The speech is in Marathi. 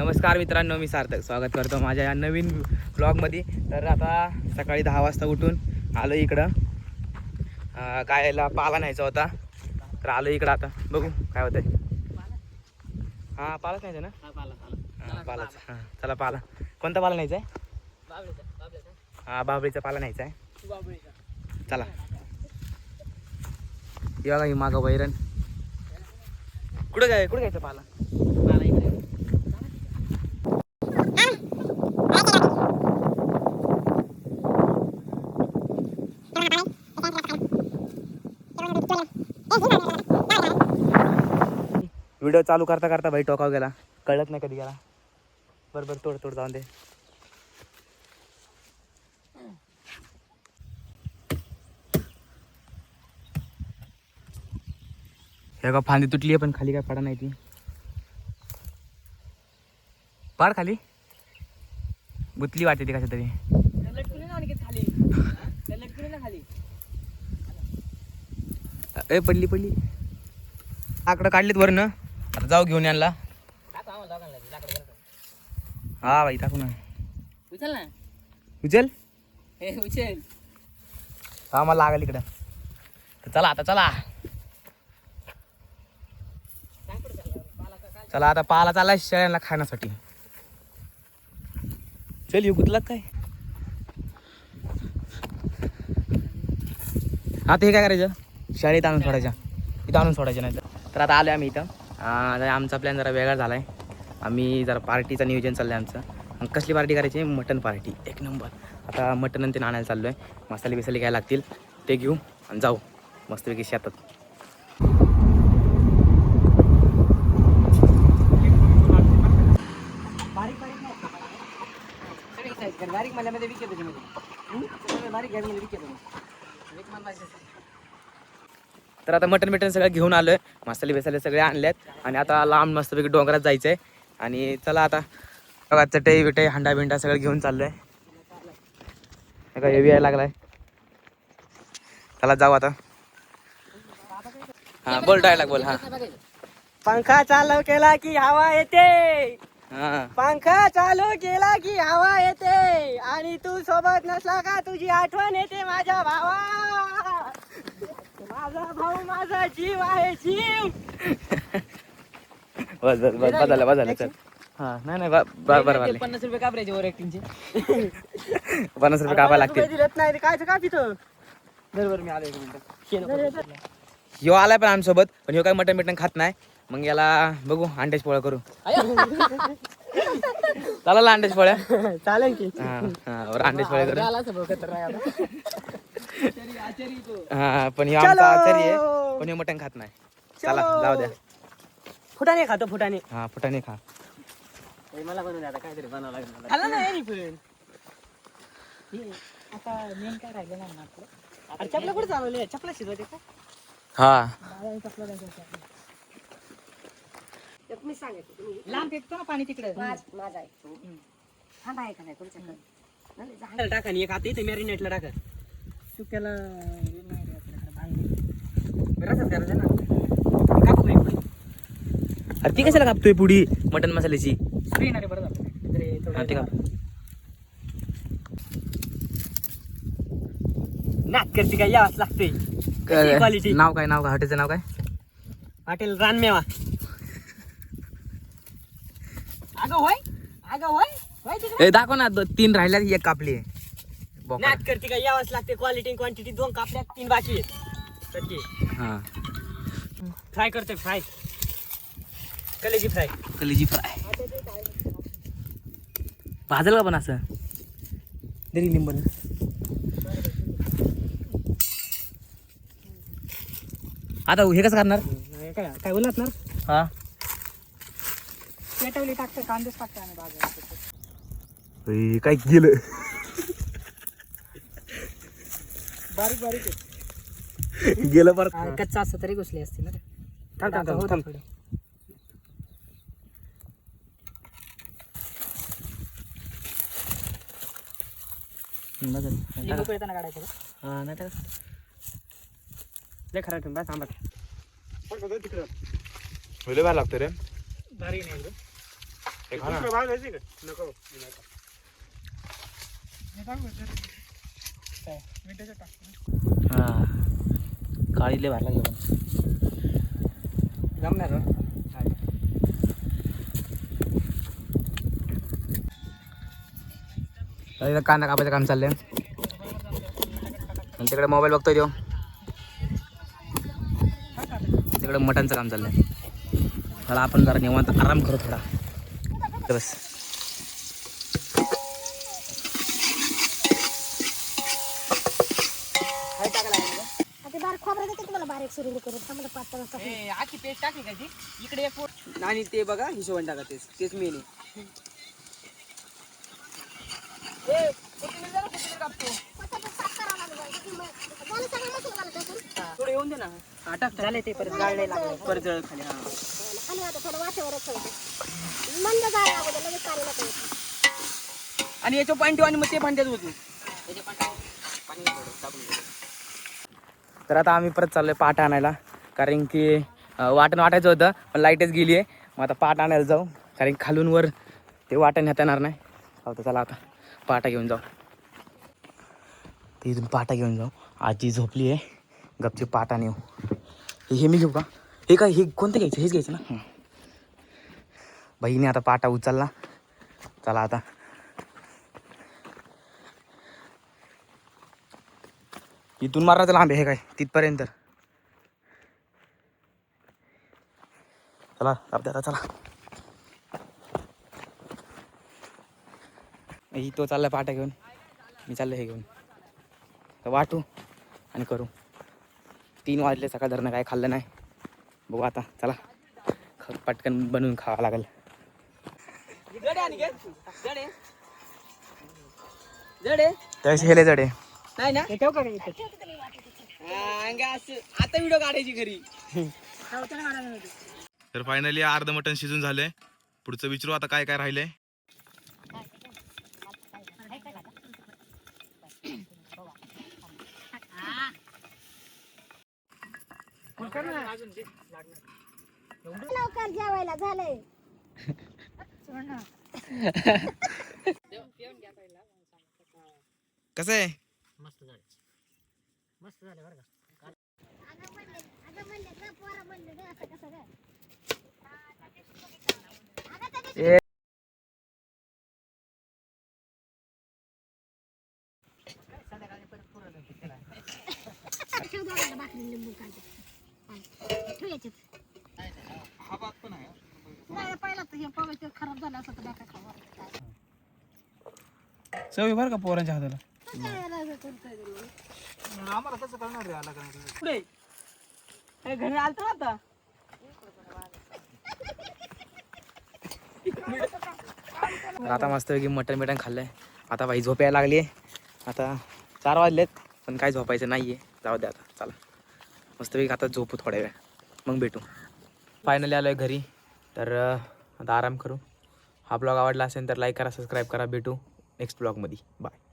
नमस्कार मित्रांनो मी सार्थक. स्वागत करतो माझ्या या नवीन ब्लॉगमध्ये तर आता सकाळी दहा वाजता उठून आलो इकडं. गायला पाला न्यायचा होता. तर आलो इकडं आता. बघू काय होतंय. हां पालाच न्यायचा ना? हां पालाच. हां चला पाला. कोणता पाला न्यायचा आहे? हां बाबळीचा पाला न्यायचा आहे. चला. हे बघा ही मागं वैरण. कुठं काय कुठं घ्यायचं पाला? व्हिडिओ चालू करता करता भाई टोकाव गेला. कळत नाही कधी गेला. बरं बरं तोड तोड जाऊन दे. हे का फांदी तुटली आहे पण खाली काय पडा नाही ती. पाड खाली. गुतली वाटते ती कशा तरी ए पडली पडली. आकडं काढलीत वर ना आता जाऊ घेऊन यांना. हा बाई टाकू ना उचल ना. उचल? हे उचल. हा मला लागल इकडं. तर चला आता चला. चला आता पाला चालला शेळ्यांना खाण्यासाठी. चल येऊ गुतलात काय? आता हे काय करायचं? शाळेत आणून सोडायच्या. इथं आणून सोडायच्या नाही तर आता आलो आम्ही इथं. आता आमचा प्लॅन जरा वेगळा झाला आहे आम्ही जरा पार्टीचं नियोजन चाललं आहे आमचं. आणि कसली पार्टी करायची? मटन पार्टी एक नंबर. आता मटन आणि ते आणायला चाललो आहे मसाले बिसाले घ्यायला लागतील. ते घेऊ आणि जाऊ. मस्तपैकी शेतात. बारीक विकेत बारीक गॅसमध्ये विकेत एक पाहिजे तर आता मटन बिटन सगळं घेऊन आलोय. मसाले बिसाले सगळे आणलेत. आणि आता लांब मस्तपैकी डोंगरात जायचं आहे आणि चला आता बघा चटई बिटई हंडा बिंडा सगळं घेऊन चाललोय. हे यायला लागलाय. चला जाऊ आता. हा बोल डायलॉग बोल हा. पंखा चालू केला की हवा येते. हा. पंखा चालू केला की हवा येते. आणि तू सोबत नसला का तुझी आठवण येते माझ्या भावा. माझा भाऊ माझा जीव आहे जीव. बस बस बस बदललं बदललं चल. हा नाही नाही ब- ब- बरं बरं. पन्नास रुपये कापरायचे ऍक्टिंगचे पन्नास रुपये कापायला लागतील. दिलेत नाही काय का तिथं बरोबर मी आलो एक मिनिट. ह्यो आलाय पण आमच्यासोबत पण ह्यो काय मटन बिटन खात नाही. मग याला बघू अंड्याच पोळ्या करू. चला अंड्याच पोळ्या? चालेल की. हा हा बरं अंड्याच पोळ्या करू. आला असं बघत राहा. हा पण ह्यो आमचा आचारी आहे पण ह्यो मटन खात नाही. चला जाऊ द्या. फुटाने खातो फुटाने हा फुटाने खा. मला बनवून आता काहीतरी बनावं लागेल खाल्ला नाही पण. आता मेन काय राहिलं नाही ना आपलं? अरे चपला कुठे चालवले चपला शिजवायचे का? हा. मी सांगितलं तुम्ही. लांब फेकतो ना पाणी तिकडे. माझ- माझा आहे आहे का नाही तुमच्याकडे. टाका आणि एक आता इथे मॅरिनेटला टाका. सुक्याला. अरे ती कशाला कापतोय पुडी मटन मसाल्याची. करते काय यावंच लागते क्वालिटी नाव काय नाव काय? हॉटेलचं नाव काय? हॉटेल रानमेवा अगं होय अगं होय दाखव ना तीन राहिल्या एक कापली आहे. नाक करते काय यावंच लागते. क्वालिटी क्वांटिटी दोन कापल्या तीन बाकी आहेत. तर ते. हा. फ्राय करते फ्राय कलेजी फ्राय कलेजी फ्राय भाजल का पण असं? तरी लिंबू आता हे कसं करणार? काय काय बोलत ना हा. पेटवली टाकते कांदेच टाकते आम्ही बाजार काय गेलं बारीक बारीक गेलं परत. कच्चा असतं तरी घुसली असती ना रे. थांब, थांब, थांब, आता थांब. होतं थोडं. लिंबू पिळताना काढायचं का? हा नाही तर लय खराब ठेवून बस लागतं रे. भारी नाही हे. नको. हा काळीले भरला घेऊन जमणार हो. इथं कांदा कापायचं काम चाललंय. आणि तिकडे मोबाईल बघतोय तो. तिकडे मटनचं काम चाललंय. चला आपण जरा निवांत आराम करू थोडा. बस आता बारीक खोबरं सुरू. ए, आखी पेस्ट टाकली का ती? इकडे एक आणि ते बघा हिशोबाने टाका तेच तेच मेन आहे. ए, कोथिंबीर जरा कोथिंबीर कापतो. झालं सगळं मसाला घालायचा आपण. थोडं येऊन दे ना. हा टाक झाले ते परत लागले. परत जळ खाली हा. खाली आता थोडं वाटेवरच ठेवते. मंद जाळ अगोदर लगेच पाणी नका येतं. आणि याच्या पाणी ठेवा आणि मग ते पाणी त्यात होतो तर आता आम्ही परत चाललोय पाट आणायला. कारण की वाटण वाटायचं होतं पण लाईटच गेली आहे. मग आता पाट आणायला जाऊ. कारण की खालून वर ते वाटण नेता येणार नाही. होतं चला आता पाटा घेऊन जाऊ. ते इथून पाटा घेऊन जाऊ. आजी झोपली आहे. गपची पाटा नेऊ हे हे मी घेऊ का? हे काय हे कोणतं घ्यायचं? हेच घ्यायचं ना? बहिणी आता पाटा उचलला. चला आता. इथून मारायचं लांब आहे हे काय? तिथपर्यंत चला आता चला. ही तो चाललाय पाटा घेऊन. मी चाललो हे घेऊन. तर वाटू आणि करू. तीन वाजले सकाळ धरणं काय खाल्लं नाही. बघू आता चला. ख- पटकन बनवून खावं लागेल. जडे आणि घे. जडे. जडे. त्यावेळेस हेले जडे. नाही ना? ठेव का इथे? आता व्हिडिओ काढायची घरी. तर फायनली अर्ध मटण शिजून झालंय. पुढचं विचारू आता काय काय राहिलंय. लवकर जेवायला झालंय. कसं आहे? अगं म्हणले ना पोरं म्हणले ना असं कसं काय? ठेव दोघांना भाकरी लिंबू काढते ठेव याच्यात नाही पहिला तर हे पगार खराब झालं असं तर बाका खावा सवय बरं का पोरांच्या हाताला पुढे ए, घरी आलतो ना आता? आता मस्तपैकी मटण बिटन खाल्लंय. आता बाई झोप यायला लागली आता चार वाजलेत पण काय झोपायचं नाही आहे जाऊ दे आता चला. मस्तपैकी आता झोपू थोड्या वेळ. मग भेटू. फायनली आलो आहे घरी. तर आता आराम करू. हा ब्लॉग आवडला असेल तर लाईक करा सबस्क्राईब करा. भेटू नेक्स्ट ब्लॉगमध्ये. बाय